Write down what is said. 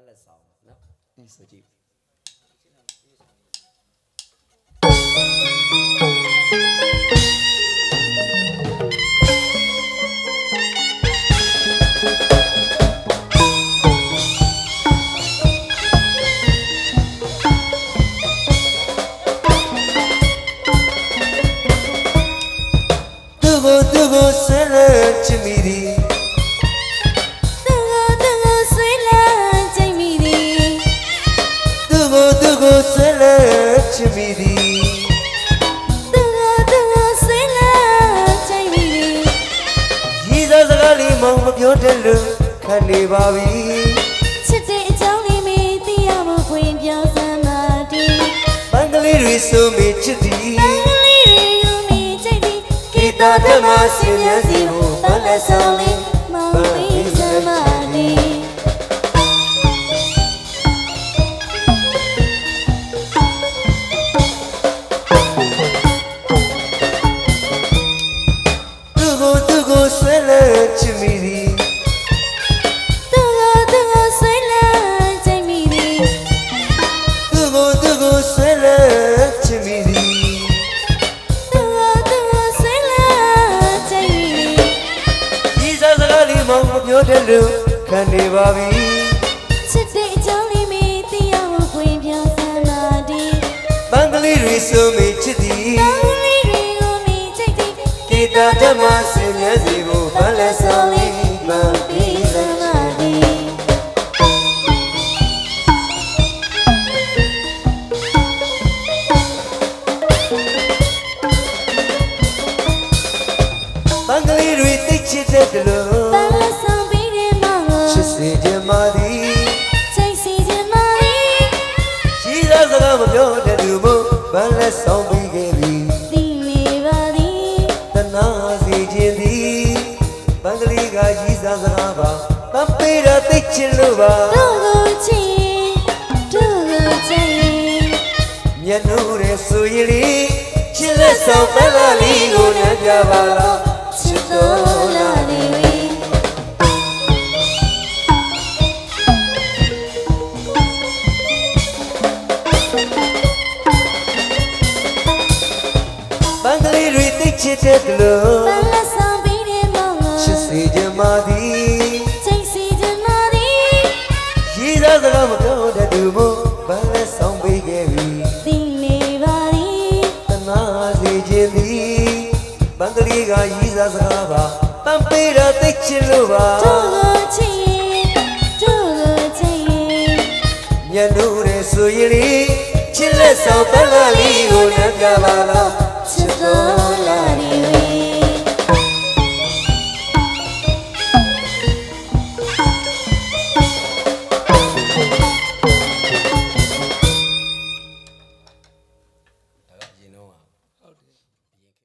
န်းလက်ဆောင်နော်ဒီဆိုကြည့်သူကိုသူကိုဆွဲလဲချစ်မိသည် ကိုသူကိုဆွဲလဲချစ်မိသည်သူကိုသူကိုဆွေးလန်းချိန်မိသည်ရည်စားစကားလေးမောင်မပြောတတ်လို့ခံနေပါပြီချစ်တဲ့အကြောင်းလေးမေးသိရဖို့ခွင့်ပြောစမ်းပါဒီပန်းကလေးတွေဆိုမိချစ်သည်တန်ကလေးတွေယူမိချိန်သည်ကိတာဓမ္မစင်မြတ်စီကိုပန်းလက်ဆောင်လေး ကိုသူကိုဆွဲလဲချစ်မိသည်သူကိုသူကိုဆွေးလန်းချိန်မိသည်သူကိုသူကိုဆွဲလဲချစ်မိသည်သူကိုသူကိုဆွေးလန်းချိန်မိသည်ရည်စားစကားလေးမောင်မပြောတတ်လို့ခံနေပါပြီချစ်တဲ့အကြောင်းလေးမေးသိရဖို့ခွင့်ပြောစမ်းပါဒီပန်းကလေးတွေဆိုမိချစ်သည် တာဓမ္မစင်မြတ်စီကိုပန်းလက်ဆောင်လေးမှန်ပြီးစမ်းမာဒီပန်းကလေးတွေသိချစ်တဲ့တလို့ပန်းလက်ဆောင်ပေးတဲ့မောင်ကိုချစ်စေခြင်းမာသည်ချိန်စီခြင်းမာဒီရှိသောစကားမပြောတဲ့သူမို့ပန်းလက်ဆောင်ပြီးခဲ့ပြီ ကရှိသောစကားပါတမ်းပေးတာသိချစ်လို့ပါတို့ကိုချစ်တို့ကိုချစ်မျက်နှာရဲ့ဆိုရင်လေချစ်လက်ဆောင်ပန်းလာလေးကိုလည်းပြပါလားချစ်တော်လာနေဝီပန်းကလေးတွေသိချစ်တဲ့တလို့ ရှိသောစကားမပြောတဲ့သူမို့ပန်းလက်ဆောင်ပေးခဲ့ပြီသိနေပါသည်တနာစေခြင်းသည်ဘန်ကလေးကရည်စားစကားပါတမ်းပေးတာသိချင်လို့ပါတို့ကိုချစ်တို့ကိုချစ်ညနိုးတဲ့ဆိုရင်လေချစ်လက်ဆောင်ပန်းလာလေးကိုလည်းပြပါလား